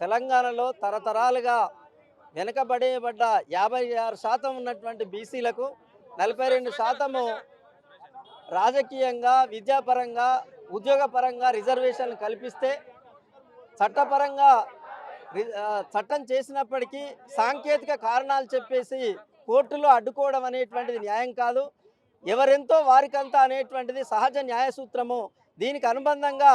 తెలంగాణలో తరతరాలుగా వెనకబడేయబడ్డ యాభై ఆరు శాతం ఉన్నటువంటి బీసీలకు నలభై రెండు శాతము రాజకీయంగా విద్యాపరంగా ఉద్యోగపరంగా రిజర్వేషన్లు కల్పిస్తే చట్టపరంగా చట్టం చేసినప్పటికీ సాంకేతిక కారణాలు చెప్పేసి కోర్టులో అడ్డుకోవడం అనేటువంటిది న్యాయం కాదు. ఎవరెంతో వారికంతా అనేటువంటిది సహజ న్యాయ సూత్రము దీనికి అనుబంధంగా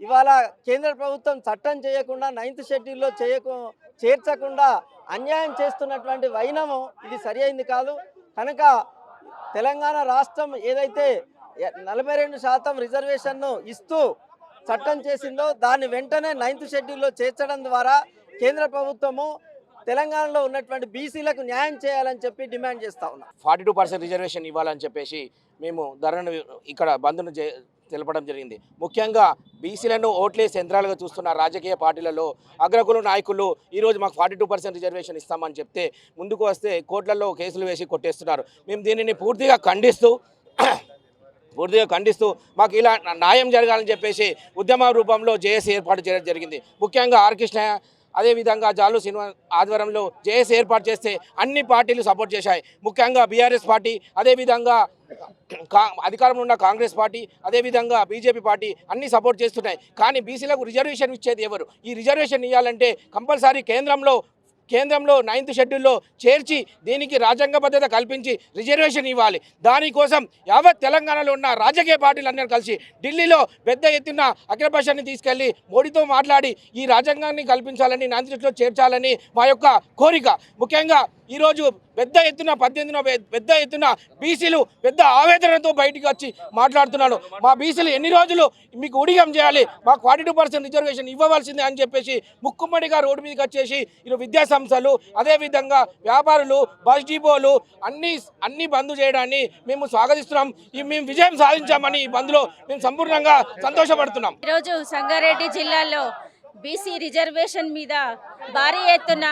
ఇవాళ కేంద్ర ప్రభుత్వం చట్టం చేయకుండా నైన్త్ షెడ్యూల్లో చేయకు చేర్చకుండా అన్యాయం చేస్తున్నటువంటి వైనము. ఇది సరి అయింది కాదు. కనుక తెలంగాణ రాష్ట్రం ఏదైతే నలభై రెండు శాతం రిజర్వేషన్ను ఇస్తూ చట్టం చేసిందో దాన్ని వెంటనే నైన్త్ షెడ్యూల్లో చేర్చడం ద్వారా కేంద్ర ప్రభుత్వము తెలంగాణలో ఉన్నటువంటి బీసీలకు న్యాయం చేయాలని చెప్పి డిమాండ్ చేస్తా ఉన్నాం. ఫార్టీ టూ పర్సెంట్ రిజర్వేషన్ ఇవ్వాలని చెప్పేసి మేము ధరను ఇక్కడ బంద్ను చే- తెలపడం జరిగింది. ముఖ్యంగా బీసీలను ఓట్లేసి యంత్రాలుగా చూస్తున్న రాజకీయ పార్టీలలో అగ్రకుల నాయకులు ఈరోజు మాకు ఫార్టీ టూ పర్సెంట్ రిజర్వేషన్ ఇస్తామని చెప్తే ముందుకు వస్తే కోర్టులలో కేసులు వేసి కొట్టేస్తున్నారు. మేము దీనిని పూర్తిగా ఖండిస్తూ పూర్తిగా ఖండిస్తూ మాకు ఇలా న్యాయం జరగాలని చెప్పేసి ఉద్యమ రూపంలో జేఏసీ ఏర్పాటు చేయడం జరిగింది. ముఖ్యంగా ఆర్కృష్ణ అదేవిధంగా జాలు సినిమా ఆధ్వర్యంలో జేఏసీ ఏర్పాటు చేస్తే అన్ని పార్టీలు సపోర్ట్ చేశాయి. ముఖ్యంగా బీఆర్ఎస్ పార్టీ అదేవిధంగా కా అధికారంలో ఉన్న కాంగ్రెస్ పార్టీ అదేవిధంగా బీజేపీ పార్టీ అన్ని సపోర్ట్ చేస్తున్నాయి. కానీ బీసీలకు రిజర్వేషన్ ఇచ్చేది ఎవరు? ఈ రిజర్వేషన్ ఇవ్వాలంటే కంపల్సరీ కేంద్రంలో కేంద్రంలో నైన్త్ షెడ్యూల్లో చేర్చి దీనికి రాజ్యాంగబద్ధత కల్పించి రిజర్వేషన్ ఇవ్వాలి. దానికోసం యావత్ తెలంగాణలో ఉన్న రాజకీయ పార్టీలందరూ కలిసి ఢిల్లీలో పెద్ద ఎత్తున అఖిలపక్షాన్ని తీసుకెళ్ళి మోడీతో మాట్లాడి ఈ రాజ్యాంగాన్ని కల్పించాలని నైన్త్ షెడ్యూల్లో చేర్చాలని మా యొక్క కోరిక. ముఖ్యంగా ఈరోజు పెద్ద ఎత్తున పద్దెనిమిదిన పెద్ద ఎత్తున బీసీలు పెద్ద ఆవేదనతో బయటికి వచ్చి మాట్లాడుతున్నాను మా బీసీలు ఎన్ని రోజులు మీకు ఉడిగం చేయాలి? మాకు ఫార్టీ టూ పర్సెంట్ రిజర్వేషన్ ఇవ్వవలసిందే అని చెప్పేసి ముక్కుమ్మడిగా రోడ్డు మీదకి వచ్చేసి ఈ విద్యా సంస్థలు అదేవిధంగా వ్యాపారులు బస్ డిపోలు అన్ని అన్ని బంద్ చేయడాన్ని మేము స్వాగతిస్తున్నాం. ఈ మేము విజయం సాధించామని ఈ బంద్లో మేము సంపూర్ణంగా సంతోషపడుతున్నాం. ఈరోజు సంగారెడ్డి జిల్లాలో బీసీ రిజర్వేషన్ మీద భారీ ఎత్తున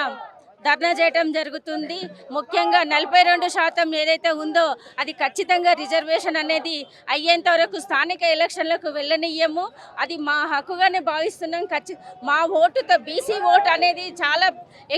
ధర్నా చేయటం జరుగుతుంది. ముఖ్యంగా నలభై రెండు శాతం ఏదైతే ఉందో అది ఖచ్చితంగా రిజర్వేషన్ అనేది అయ్యేంత వరకు స్థానిక ఎలక్షన్లకు వెళ్ళనియ్యము. అది మా హక్కుగానే భావిస్తున్నాం. ఖచ్చి మా ఓటుతో బీసీ ఓటు అనేది చాలా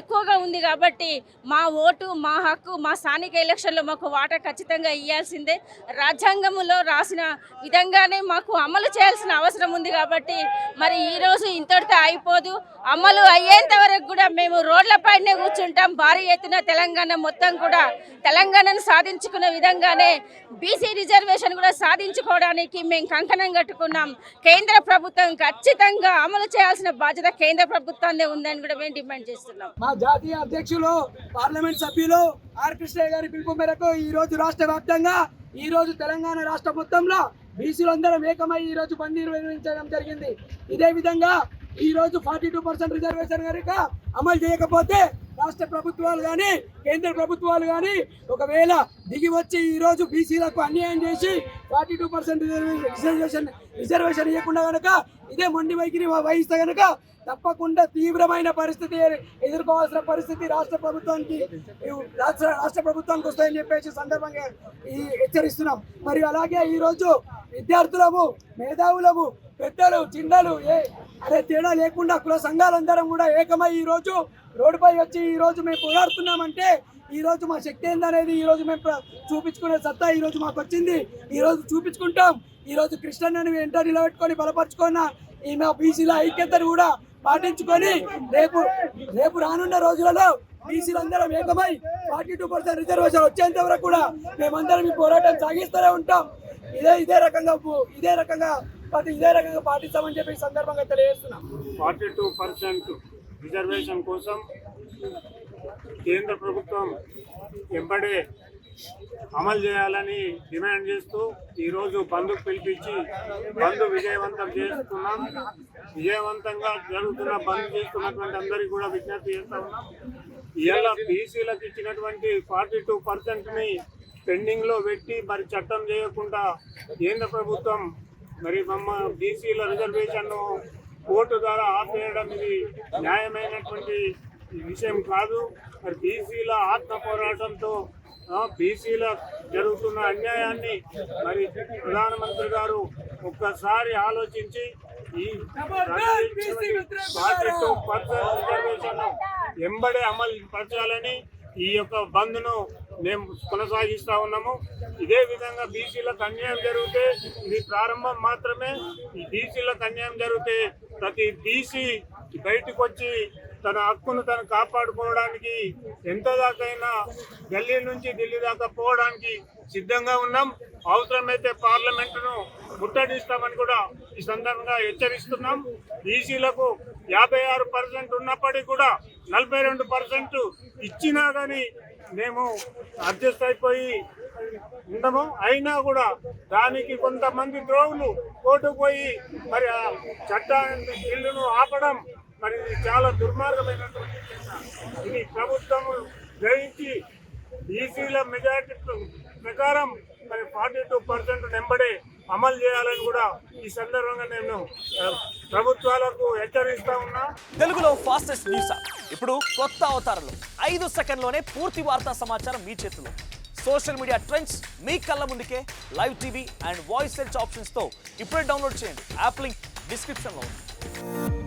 ఎక్కువగా ఉంది కాబట్టి మా ఓటు మా హక్కు మా స్థానిక ఎలక్షన్లో మాకు వాటా ఖచ్చితంగా ఇవ్వాల్సిందే రాజ్యాంగంలో రాసిన విధంగానే మాకు అమలు చేయాల్సిన అవసరం ఉంది కాబట్టి మరి ఈరోజు ఇంతటితో అయిపోదు. అమలు అయ్యేంత వరకు కూడా మేము రోడ్లపైనే కూర్చుంటాం. భారీ ఎత్తున తెలంగాణ మొత్తం కూడా తెలంగాణను సాధించుకున్న విధంగానే బీసీ రిజర్వేషన్ కూడా సాధించుకోవడానికి మేము కంకణం కట్టుకున్నాం. కేంద్ర ప్రభుత్వం ఖచ్చితంగా అమలు చేయాల్సిన బాధ్యత కేంద్ర ప్రభుత్వాన్ని ఉందని కూడా మేము డిమాండ్ చేస్తున్నాం. మా జాతీయ అధ్యక్షులు పార్లమెంట్ సభ్యులు ఆర్ కృష్ణయ్య గారి పిలుపు మేరకు ఈ రోజు రాష్ట్ర వ్యాప్తంగా ఈ రోజు తెలంగాణ రాష్ట్ర మొత్తంలో బీసీలందరం ఏకమై ఈ రోజు బంద్ నిర్వహించడం జరిగింది. ఇదే విధంగా ఈ రోజు ఫార్టీ టూ పర్సెంట్ రిజర్వేషన్ కనుక అమలు చేయకపోతే రాష్ట్ర ప్రభుత్వాలు కానీ కేంద్ర ప్రభుత్వాలు కానీ ఒకవేళ దిగి వచ్చి ఈరోజు బీసీలకు అన్యాయం చేసి forty two percent reservation reservation ఇవ్వకుండా కనుక ఇదే మొండి వైఖరి వహిస్తే కనుక తప్పకుండా తీవ్రమైన పరిస్థితి ఎదుర్కోవాల్సిన పరిస్థితి రాష్ట్ర ప్రభుత్వానికి రాష్ట్ర రాష్ట్ర ప్రభుత్వానికి వస్తాయని చెప్పేసి సందర్భంగా ఈ హెచ్చరిస్తున్నాం. మరియు అలాగే ఈరోజు విద్యార్థులము మేధావులము పెద్దలు చిన్నలు ఏ అదే తేడా లేకుండా కుల సంఘాలందరం కూడా ఏకమై ఈ రోజు రోడ్డుపై వచ్చి ఈ రోజు మేము పోరాడుతున్నామంటే ఈరోజు మా శక్తి ఏందనేది ఈ రోజు మేము చూపించుకునే సత్తా ఈ రోజు మాకు వచ్చింది. ఈరోజు చూపించుకుంటాం. ఈ రోజు కృష్ణన్నని వెంట నిలబెట్టుకొని బలపరుచుకున్న ఈ మా బీసీల ఐక్యతను కూడా పాటించుకొని రేపు రేపు రానున్న రోజులలో బీసీలందరం ఏకమై ఫార్టీ టూ పర్సెంట్ రిజర్వేషన్ వచ్చేంత వరకు కూడా మేమందరం ఈ పోరాటం సాగిస్తూనే ఉంటాం. ఇదే ఇదే రకంగా ఇదే రకంగా పది ఇదే రకంగా పాటిస్తామని చెప్పి సందర్భంగా తెలియజేస్తున్నాం. ఫార్టీ టూ పర్సెంట్ రిజర్వేషన్ కోసం కేంద్ర ప్రభుత్వం వెంబడే అమలు చేయాలని డిమాండ్ చేస్తూ ఈరోజు బంధుకు పిలిపించి బంధు విజయవంతం చేస్తున్నాం. విజయవంతంగా జరుగుతున్న బంద్ చేస్తున్నటువంటి అందరికీ కూడా విజ్ఞప్తి చేస్తా ఉన్నాం. ఇవాళ బీసీలకు ఇచ్చినటువంటి ఫార్టీ టూ పర్సెంట్ని పెండింగ్లో పెట్టి మరి చట్టం చేయకుండా కేంద్ర ప్రభుత్వం మరి మమ్మ బీసీల రిజర్వేషన్ను కోర్టు ద్వారా ఆపేయడం ఇది న్యాయమైనటువంటి విషయం కాదు. మరి బీసీల ఆత్మ పోరాటంతో బీసీల జరుగుతున్న అన్యాయాన్ని మరి ప్రధానమంత్రి గారు ఒక్కసారి ఆలోచించి ఈ రిజర్వేషన్ ఎంబడే అమలు పరచాలని ఈ యొక్క బంద్ను మేము కొనసాగిస్తా ఉన్నాము. ఇదే విధంగా బీసీలకు అన్యాయం జరిగితే ఇది ప్రారంభం మాత్రమే. ఈ బీసీలకు అన్యాయం జరిగితే ప్రతి బీసీ బయటకు వచ్చి తన హక్కును తను కాపాడుకోవడానికి ఎంత దాకైనా ఢిల్లీ నుంచి ఢిల్లీ దాకా పోవడానికి సిద్ధంగా ఉన్నాం. అవసరమైతే పార్లమెంటును ముట్టడిస్తామని కూడా ఈ సందర్భంగా హెచ్చరిస్తున్నాం. ఈసీలకు యాభై ఆరు పర్సెంట్ ఉన్నప్పటికీ కూడా నలభై రెండు పర్సెంట్ ఇచ్చినా కానీ మేము అడ్జస్ట్ అయిపోయి ఉండము. అయినా కూడా దానికి కొంతమంది ద్రోవులు కోర్టుకు పోయి మరి ఆ చట్టాన్ని బిల్లును ఆపడం మరి ఇది చాలా దుర్మార్గమైనటువంటి ఇది ప్రభుత్వం గ్రహించి బీసీల మెజారిటీ ప్రకారం మరి ఫార్టీ టూ పర్సెంట్ నెంబడే అమలు చేయాలని కూడా ఈ సందర్భంగా నేను ప్రభుత్వాలకు హెచ్చరిస్తా ఉన్నా. తెలుగులో ఫాస్టెస్ట్ న్యూస్ ఇప్పుడు కొత్త అవతారంలో ఐదు సెకండ్లోనే పూర్తి వార్తా సమాచారం మీ చేతిలో. సోషల్ మీడియా ట్రెండ్స్ మీ కళ్ళ ముందుకే live TV and voice search ఆప్షన్స్తో ఇప్పుడే డౌన్లోడ్ చేయండి. యాప్ లింక్ డిస్క్రిప్షన్లో ఉంది.